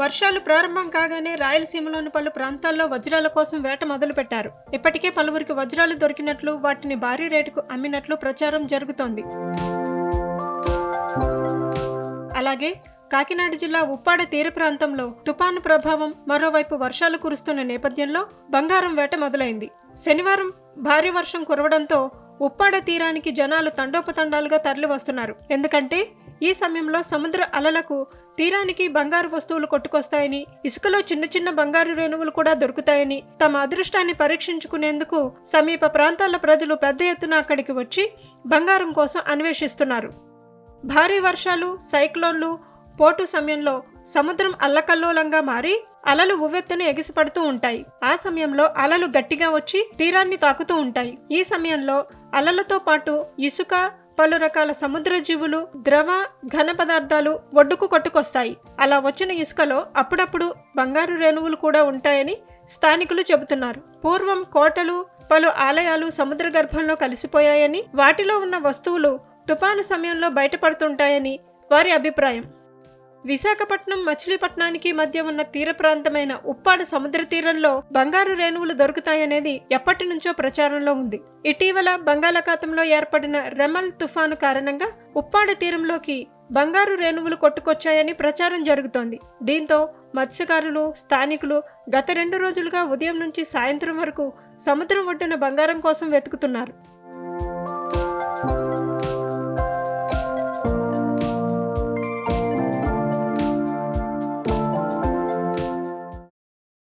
వర్షాలు ప్రారంభం కాగానే రాయలసీమలోని పలు ప్రాంతాల్లో వజ్రాల కోసం వేట మొదలుపెట్టారు. ఇప్పటికే పలువురికి వజ్రాలు దొరికినట్లు వాటిని భారీ రేటుకు అమ్మినట్లు ప్రచారం జరుగుతోంది. అలాగే కాకినాడ జిల్లా ఉప్పాడ తీర ప్రాంతంలో తుపాను ప్రభావం మరోవైపు వర్షాలు కురుస్తున్న నేపథ్యంలో బంగారం వేట మొదలైంది. శనివారం భారీ వర్షం కురవడంతో ఉప్పాడ తీరానికి జనాలు తండోపతండాలుగా తరలి వస్తున్నారు ఎందుకంటే ఈ సమయంలో సముద్ర అలలకు తీరానికి బంగారు వస్తువులు కొట్టుకొస్తాయని ఇసుకలో చిన్న చిన్న బంగారు రేణువులు కూడా దొరుకుతాయని తమ అదృష్టాన్ని పరీక్షించుకునేందుకు సమీప ప్రాంతాల ప్రజలు పెద్ద ఎత్తున అక్కడికి వచ్చి బంగారం కోసం అన్వేషిస్తున్నారు. భారీ వర్షాలు సైక్లోన్లు పోటు సమయంలో సముద్రం అల్లకల్లోలంగా మారి అలలు ఉవ్వెత్తును ఎగిసిపడుతూ ఉంటాయి. ఆ సమయంలో అలలు గట్టిగా వచ్చి తీరాన్ని తాకుతూ ఉంటాయి. ఈ సమయంలో అలలతో పాటు ఇసుక పలు రకాల సముద్ర జీవులు ద్రవ ఘన పదార్థాలు ఒడ్డుకు కొట్టుకొస్తాయి. అలా వచ్చిన ఇసుకలో అప్పుడప్పుడు బంగారు రేణువులు కూడా ఉంటాయని స్థానికులు చెబుతున్నారు. పూర్వం కోటలు పలు ఆలయాలు సముద్ర గర్భంలో కలిసిపోయాయని వాటిలో ఉన్న వస్తువులు తుపాను సమయంలో బయటపడుతుంటాయని వారి అభిప్రాయం. విశాఖపట్నం మచిలీపట్నానికి మధ్య ఉన్న తీర ప్రాంతమైన ఉప్పాడ సముద్ర తీరంలో బంగారు రేణువులు దొరుకుతాయనేది ఎప్పటి నుంచో ప్రచారంలో ఉంది. ఇటీవల బంగాళాఖాతంలో ఏర్పడిన రెమల్ తుఫాను కారణంగా ఉప్పాడ తీరంలోకి బంగారు రేణువులు కొట్టుకొచ్చాయని ప్రచారం జరుగుతోంది. దీంతో మత్స్యకారులు స్థానికులు గత రెండు రోజులుగా ఉదయం నుంచి సాయంత్రం వరకు సముద్రం ఒడ్డున బంగారం కోసం వెతుకుతున్నారు.